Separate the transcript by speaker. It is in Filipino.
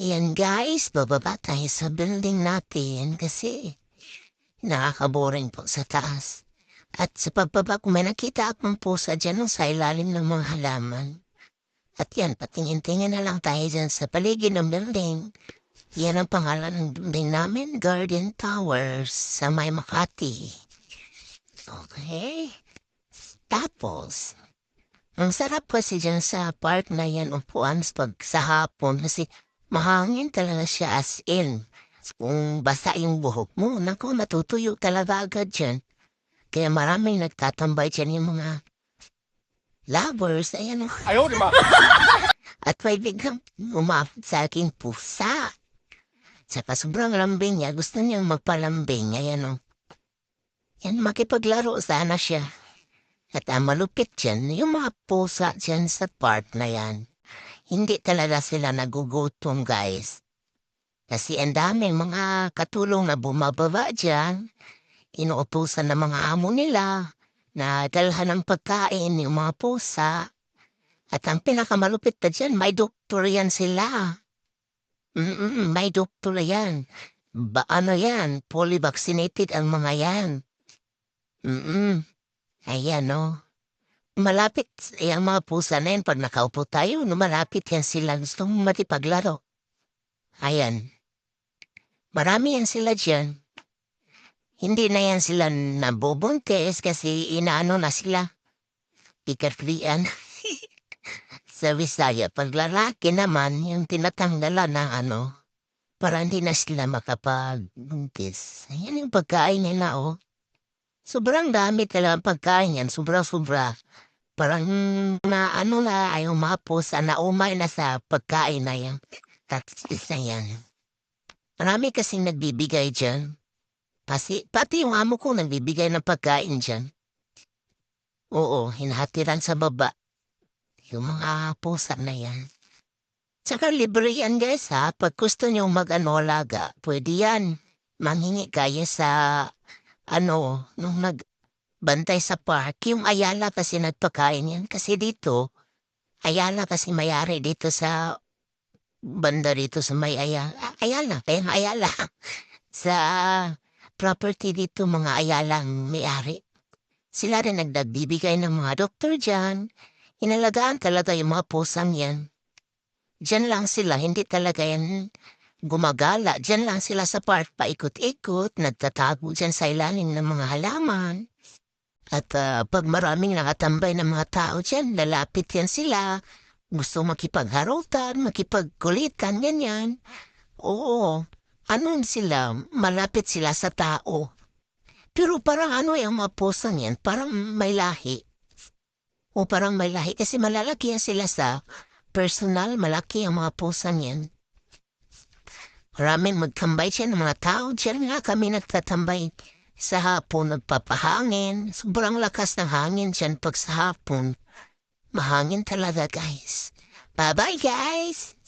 Speaker 1: Ayan guys, bababa tayo sa building natin kasi nakakaboring po sa taas. At sa pagbaba ko may nakita akong pusa dyan sa ilalim ng mga halaman. At yan, patingin-tingin na lang tayo dyan sa paligid ng building. Yan ang pangalan ng building namin, Garden Towers sa May Makati. Okay. Tapos, ang sarap kasi dyan sa park na yan upuan pag sa hapon kasi mahangin talaga siya as in. Kung basa yung buhok mo, naku, matutuyo talaga agad dyan. Kaya maraming nagtatambay dyan yung mga lovers. Ayan.
Speaker 2: Ayaw, di ma.
Speaker 1: At may biglang umapit sa aking pusa. Saka sobrang lambing niya. Gusto niyang magpalambing. Ayan o. Yan, makipaglaro sana siya. At ang malupit dyan, yung mga pusa dyan sa park na yan. Hindi talaga sila nagugutom, guys. Kasi ang daming mga katulong na bumababa dyan. Inuutusan ng mga amo nila na dalhan ng pagkain yung mga pusa. At ang pinakamalupit na dyan, may doktor yan sila. Mm-mm, may doktor yan. Ba ano yan? Fully vaccinated ang mga yan. Mm-mm. Ayan, no? Malapit yung mga pusa na yan. Pag nakaupo tayo, no, malapit yan sila. Gusto mong matipaglaro. Ayan. Marami yan sila dyan. Hindi na yan sila nabubuntis kasi inaano na sila. Ikarlian. Sa Visaya, pag lalaki naman, yung tinatanggalan na ano, para hindi na sila makapagbuntis. Ayan yung pagkain nila, oh. Sobrang dami talaga ang pagkain yan, sobra-sobra. Parang na ano na, ayaw mapusa na umay na sa pagkain na yan. That's na yan. Marami kasing nagbibigay dyan. Kasi, pati yung amo ko nagbibigay ng pagkain dyan. Oo, hinahatiran sa baba. Yung mga pusa na yan. Tsaka libre yan guys ha. Pag gusto nyo mag-ano laga, pwede yan. Manghingi kayo sa ano, nung nagbantay sa park. Yung Ayala kasi nagpakain yan. Kasi dito, Ayala kasi mayari dito sa banda dito sa may Ayala. Ayala, kaya Ayala. sa property dito mga Ayala ang may-ari. Sila rin nagdagbibigay ng mga doktor dyan. Inalagaan talaga yung mga pusang yan. Diyan lang sila, hindi talaga yan gumagala. Diyan lang sila sa park paikot-ikot, nagtatago dyan sa ilalim ng mga halaman. At ah, pag maraming nakatambay ng mga tao dyan, lalapit yan sila. Gusto makipagharutan, makipagkulitan, ganyan. Oo, ano sila, malapit sila sa tao. Pero parang ano yung mga pusang yan, parang may lahi. O parang may lahi kasi malalaki yan sila sa personal, malaki ang mga pusang yan. Maraming magtambay siya ng mga tao. Diyan nga kami nagtatambay sa hapon, nagpapahangin. Sobrang lakas ng hangin dyan pag sa hapon. Mahangin talaga, guys. Bye-bye, guys!